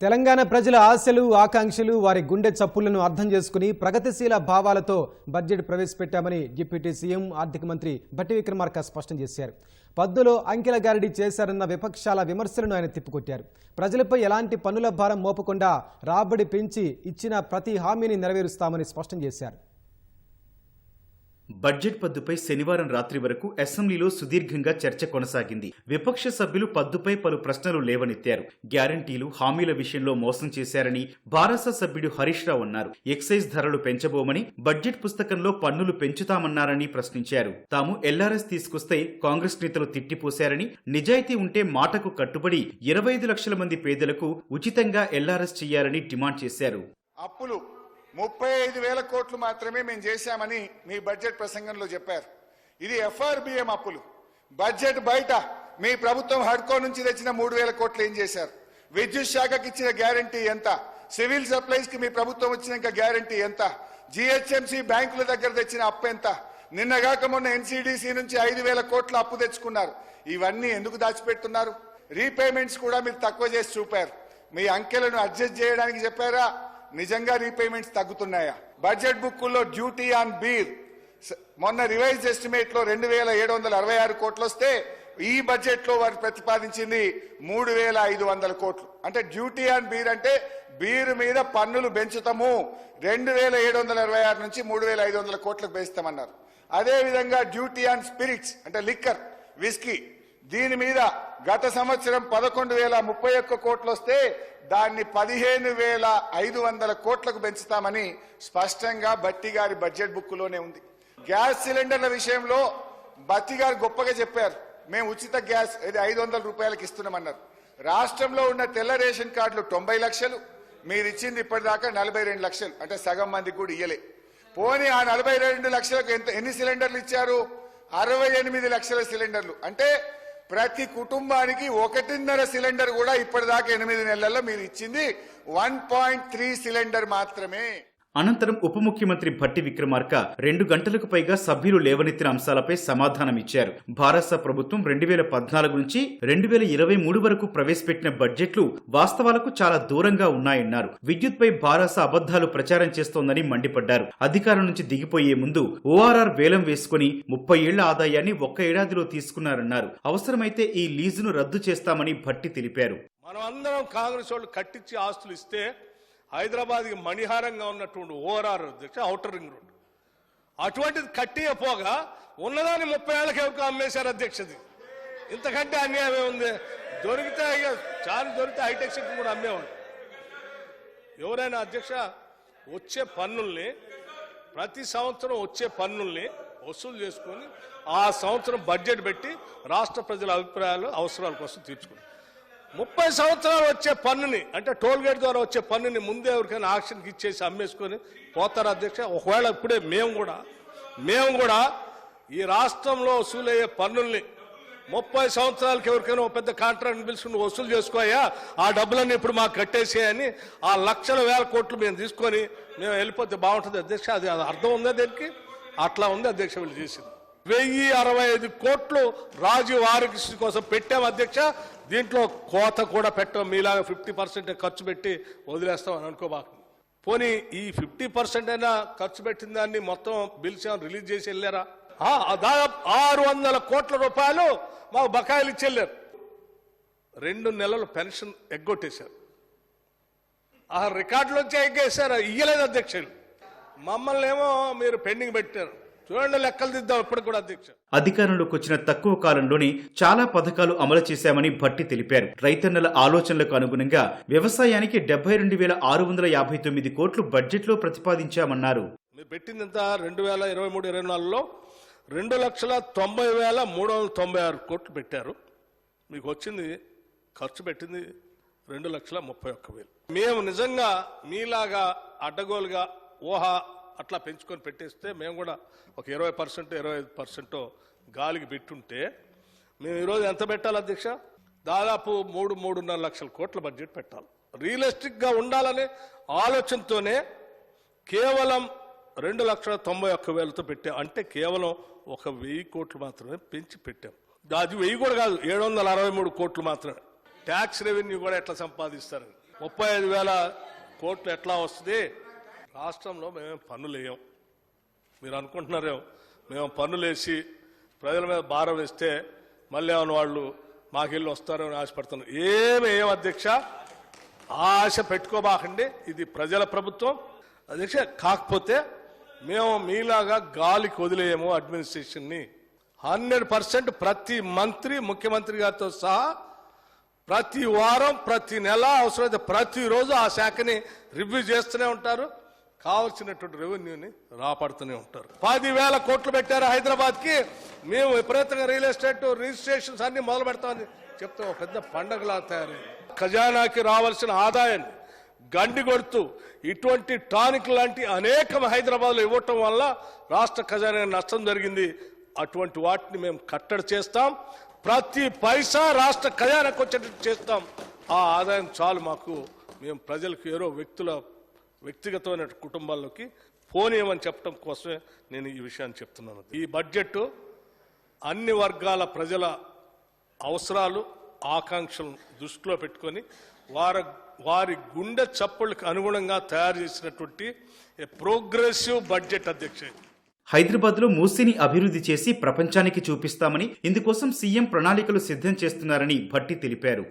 తెలంగాణ ప్రజల ఆశలు ఆకాంక్షలు వారి గుండె చప్పులను అర్థం చేసుకుని ప్రగతిశీల భావాలతో బడ్జెట్ ప్రవేశపెట్టామని డిప్యూటీ సీఎం ఆర్థిక మంత్రి బట్టి విక్రమార్క స్పష్టం చేశారు. పద్దులో అంకెల గారడీ చేశారన్న విపక్షాల విమర్శలను ఆయన తిప్పికొట్టారు. ప్రజలపై ఎలాంటి పన్నుల భారం మోపకుండా రాబడి పెంచి ఇచ్చిన ప్రతి హామీని నెరవేరుస్తామని స్పష్టం చేశారు. బడ్జెట్ పద్దుపై శనివారం రాత్రి వరకు అసెంబ్లీలో సుదీర్ఘంగా చర్చ కొనసాగింది. విపక్ష సభ్యులు పద్దుపై పలు ప్రశ్నలు లేవనెత్తారు. గ్యారంటీలు హామీల విషయంలో మోసం చేశారని భారస సభ్యుడు హరీష్ రావు అన్నారు. ఎక్సైజ్ ధరలు పెంచబోమని బడ్జెట్ పుస్తకంలో పన్నులు పెంచుతామన్నారని ప్రశ్నించారు. తాము ఎల్ఆర్ఎస్ తీసుకొస్తే కాంగ్రెస్ నేతలు తిట్టిపోశారని నిజాయితీ ఉంటే మాటకు కట్టుబడి ఇరవై ఐదు లక్షల మంది పేదలకు ఉచితంగా ఎల్ఆర్ఎస్ చేయాలని డిమాండ్ చేశారు. అప్పులు ముప్పై ఐదు వేల కోట్లు మాత్రమే మేము చేశామని మీ బడ్జెట్ ప్రసంగంలో చెప్పారు. ఇది ఎఫ్ఆర్బిఎం అప్పులు. బడ్జెట్ బయట మీ ప్రభుత్వం హడ్కో నుంచి తెచ్చిన మూడు వేల కోట్లు ఏం చేశారు? విద్యుత్ శాఖకి ఇచ్చిన గ్యారంటీ ఎంత? సివిల్ సప్లైస్కి మీ ప్రభుత్వం వచ్చినాక గ్యారంటీ ఎంత? జిహెచ్ఎంసీ బ్యాంకుల దగ్గర తెచ్చిన అప్పు ఎంత? నిన్నగాక మొన్న ఎన్సీడీసీ నుంచి ఐదు వేల కోట్ల అప్పు తెచ్చుకున్నారు. ఇవన్నీ ఎందుకు దాచిపెడుతున్నారు? రీపేమెంట్స్ కూడా మీరు తక్కువ చేసి చూపారు. మీ అంకెలను అడ్జస్ట్ చేయడానికి చెప్పారా? నిజంగా రీపేమెంట్స్ తగ్గుతున్నాయా? బడ్జెట్ బుక్కుల్లో డ్యూటీ ఆన్ బీర్ మొన్న రివైజ్ ఎస్టిమేట్లో రెండు వేల ఏడు వందల అరవై ఆరు కోట్లు వస్తే ఈ బడ్జెట్లో వారు ప్రతిపాదించింది మూడు వేల ఐదు వందల కోట్లు. అంటే డ్యూటీ ఆన్ బీర్ అంటే బీర్ మీద పన్నులు పెంచుతాము. రెండు వేల ఏడు వందల అరవై ఆరు నుంచి మూడు వేల ఐదు వందల కోట్లకు పెంచుతామన్నారు. అదే విధంగా డ్యూటీ ఆన్ స్పిరిట్స్ అంటే లిక్కర్ విస్కీ దీని మీద గత సంవత్సరం పదకొండు వేల ముప్పై ఒక్క కోట్లు వస్తే దాన్ని పదిహేను వేల ఐదు వందల కోట్లకు పెంచుతామని స్పష్టంగా బట్టి గారి బడ్జెట్ బుక్లోనే ఉంది. గ్యాస్ సిలిండర్ల విషయంలో బత్తి గారు గొప్పగా చెప్పారు. మేము ఉచిత గ్యాస్ ఇది ఐదు వందల రూపాయలకి ఇస్తున్నామన్నారు. రాష్ట్రంలో ఉన్న తెల్ల రేషన్ కార్డులు తొంభై లక్షలు మీరు ఇచ్చింది ఇప్పటిదాకా నలభై రెండు లక్షలు అంటే సగం మందికి కూడా ఇయ్యలే. పోనీ ఆ నలభై రెండు లక్షలకు ఎంత ఎన్ని సిలిండర్లు ఇచ్చారు? అరవై ఎనిమిది లక్షల సిలిండర్లు. అంటే ప్రతి కుటుంబానికి ఒకటిన్నర సిలిండర్ కూడా ఇప్పటిదాకా ఎనిమిది నెలల్లో మీరు ఇచ్చింది. వన్ పాయింట్ త్రీ సిలిండర్ మాత్రమే. అనంతరం ఉప ముఖ్యమంత్రి భట్టి విక్రమార్క రెండు గంటలకు పైగా సభ్యులు లేవనెత్తిన అంశాలపై సమాధానమిచ్చారు భారత ప్రభుత్వం రెండు వేల పద్నాలుగు నుంచి రెండు వేల ఇరవై మూడు వరకు ప్రవేశపెట్టిన బడ్జెట్లు వాస్తవాలకు చాలా దూరంగా ఉన్నాయన్నారు. విద్యుత్పై భారస అబద్ధాలు ప్రచారం చేస్తోందని మండిపడ్డారు. అధికారం నుంచి దిగిపోయే ముందు ఓఆర్ఆర్ వేలం వేసుకుని ముప్పై ఏళ్ళ ఆదాయాన్ని ఒక్క ఏడాదిలో తీసుకున్నారన్నారు. అవసరమైతే ఈ లీజును రద్దు చేస్తామని భట్టి తెలిపారు. మనం అందరం కాంగ్రెస్ వాళ్ళు కట్టించి ఆస్తులు ఇస్తే హైదరాబాద్కి మణిహారంగా ఉన్నటువంటి ఓఆర్ఆర్ అధ్యక్ష ఔటర్ రింగ్ రోడ్. అటువంటిది కట్టియపోగా ఉన్నదాన్ని ముప్పై ఏళ్ళకి అమ్మేశారు అధ్యక్షది. ఇంతకంటే అన్యాయం ఏముంది? దొరికితే ఇక చాలా దొరికితే హైటెక్ సిటీ కూడా అమ్మేవాడు ఎవరైనా అధ్యక్ష వచ్చే పన్నుల్ని ప్రతి సంవత్సరం వచ్చే పన్నుల్ని వసూలు చేసుకొని ఆ సంవత్సరం బడ్జెట్ పెట్టి రాష్ట్ర ప్రజల అభిప్రాయాలు అవసరాల కోసం తీర్చుకుంటారు ముప్పై సంవత్సరాలు వచ్చే పన్నుని అంటే టోల్ గేట్ ద్వారా వచ్చే పన్నుని ముందే ఎవరికైనా ఆక్షన్కి ఇచ్చేసి అమ్మేసుకొని పోతారు అధ్యక్ష? ఒకవేళ ఇప్పుడే మేము కూడా మేము కూడా ఈ రాష్ట్రంలో వసూలయ్యే పన్నుల్ని ముప్పై సంవత్సరాలకి ఎవరికైనా ఒక పెద్ద కాంట్రాక్ట్ పిలుచుకుని వసూలు చేసుకోయా ఆ డబ్బులన్నీ ఇప్పుడు మాకు కట్టేసేయని ఆ లక్షల వేల కోట్లు మేము తీసుకొని మేము వెళ్ళిపోతే బాగుంటుంది అధ్యక్ష. అది అది అర్థం ఉందా దీనికి? అట్లా ఉంది అధ్యక్ష వీళ్ళు చేసింది. వెయ్యి అరవై ఐదు కోట్లు రాజీవ్ ఆరోగ్యశ్రీ కోసం పెట్టాం అధ్యక్ష. దీంట్లో కోత కూడా పెట్టాం. మీలాగా ఫిఫ్టీ పర్సెంట్ ఖర్చు పెట్టి వదిలేస్తాం అని అనుకోబాకు. పోనీ ఈ ఫిఫ్టీ పర్సెంట్ అయినా ఖర్చు పెట్టిన దాన్ని మొత్తం బిల్స్ ఏమైనా రిలీజ్ చేసి వెళ్ళారా? దాదాపు ఆరు వందల కోట్ల రూపాయలు మాకు బకాయిలు ఇచ్చి వెళ్ళారు. రెండు నెలలు పెన్షన్ ఎగ్గొట్టేశారు. ఆ రికార్డులోంచి ఎగ్గేశారు? ఇయ్యలేదు అధ్యక్షులు. మమ్మల్ని ఏమో మీరు పెండింగ్ పెట్టారు. చూడండి లెక్కలు దిద్దాం ఇప్పటికి కూడా అధ్యక్ష అధికారంలోకి వచ్చిన తక్కువ కాలంలోనే చాలా పథకాలు అమలు చేశామని భట్టి తెలిపారు. రైతన్నల ఆలోచనలకు అనుగుణంగా వ్యవసాయానికి డెబ్బై రెండు వేల ఆరు వందల యాభై తొమ్మిది కోట్లు బడ్జెట్లో ప్రతిపాదించామన్నారు. మీరు పెట్టింది ఎంత రెండు వేల ఇరవై మూడు ఇరవై నాలుగులో రెండు లక్షల తొంభై వేల మూడు వందల తొంభై ఆరు కోట్లు పెట్టారు. మీకు వచ్చింది ఖర్చు పెట్టింది రెండు లక్షల ముప్పై ఒక్క వేలు. మేము నిజంగా మీలాగా అడ్డగోలుగా ఊహ అట్లా పెంచుకొని పెట్టేస్తే మేము కూడా ఒక ఇరవై పర్సెంట్ ఇరవై ఐదు పర్సెంట్ గాలికి పెట్టుంటే మేము ఈరోజు ఎంత పెట్టాలి అధ్యక్ష? దాదాపు మూడు మూడున్నర లక్షల కోట్ల బడ్జెట్ పెట్టాలి. రియలిస్టిక్గా ఉండాలనే ఆలోచనతోనే కేవలం రెండు లక్షల తొంభై ఒక్క వేలతో పెట్టాం అంటే కేవలం ఒక వెయ్యి కోట్లు మాత్రమే పెంచి పెట్టాం. అది వెయ్యి కూడా కాదు ఏడు వందల అరవై మూడు కోట్లు మాత్రమే. ట్యాక్స్ రెవెన్యూ కూడా ఎట్లా సంపాదిస్తారు? ముప్పై ఐదు వేల కోట్లు ఎట్లా వస్తుంది? రాష్ట్రంలో మేమేం పన్నులు వేయం. మీరు అనుకుంటున్నారేమో మేము పన్నులు వేసి ప్రజల మీద భారం వేస్తే మళ్ళీ ఏమైనా వాళ్ళు మాకు మాకెళ్ళి వస్తారని ఆశపడుతున్నారు ఏమి ఏం అధ్యక్ష? ఆశ పెట్టుకోబాకండి. ఇది ప్రజల ప్రభుత్వం. అధ్యక్ష కాకపోతే మేము మీలాగా గాలికి వదిలేయము అడ్మినిస్ట్రేషన్ని. హండ్రెడ్ పర్సెంట్ ప్రతి మంత్రి ముఖ్యమంత్రి గారితో సహా ప్రతి వారం ప్రతి నెల అవసరమైతే ప్రతిరోజు ఆ శాఖని రివ్యూ చేస్తూనే ఉంటారు. కావలసినటువంటి రెవెన్యూని రాపడుతూనే ఉంటారు. పదివేల కోట్లు పెట్టారు హైదరాబాద్కి మేము విపరీతంగా రియల్ ఎస్టేట్ రిజిస్ట్రేషన్స్ అన్ని మొదలు పెడతామని చెప్తే ఒక పెద్ద పండగలా తయారు ఖజానాకి రావాల్సిన ఆదాయాన్ని గండి కొడుతూ ఇటువంటి టానిక్ లాంటి అనేకం హైదరాబాద్లో ఇవ్వటం వల్ల రాష్ట్ర ఖజానా నష్టం జరిగింది. అటువంటి వాటిని మేము కట్టడి చేస్తాం. ప్రతి పైసా రాష్ట్ర ఖజానాకు వచ్చేటట్టు చేస్తాం. ఆ ఆదాయం చాలు మాకు. మేము ప్రజలకు ఏరో వ్యక్తుల వ్యక్తిగతమైన కుటుంబాల్లోకి పోనీయమని చెప్పడం కోసమే నేను ఈ విషయాన్ని చెప్తున్నాను. ఈ బడ్జెట్ అన్ని వర్గాల ప్రజల అవసరాలు ఆకాంక్షలను దృష్టిలో పెట్టుకొని వారి వారి గుండె చప్పులకు అనుగుణంగా తయారు చేసినటువంటి ప్రోగ్రెసివ్ బడ్జెట్ అధ్యక్ష. హైదరాబాద్లో మూసీని అభివృద్ధి చేసి ప్రపంచానికి చూపిస్తామని ఇందుకోసం సీఎం ప్రణాళికలు సిద్ధం చేస్తున్నారని భట్టి తెలిపారు.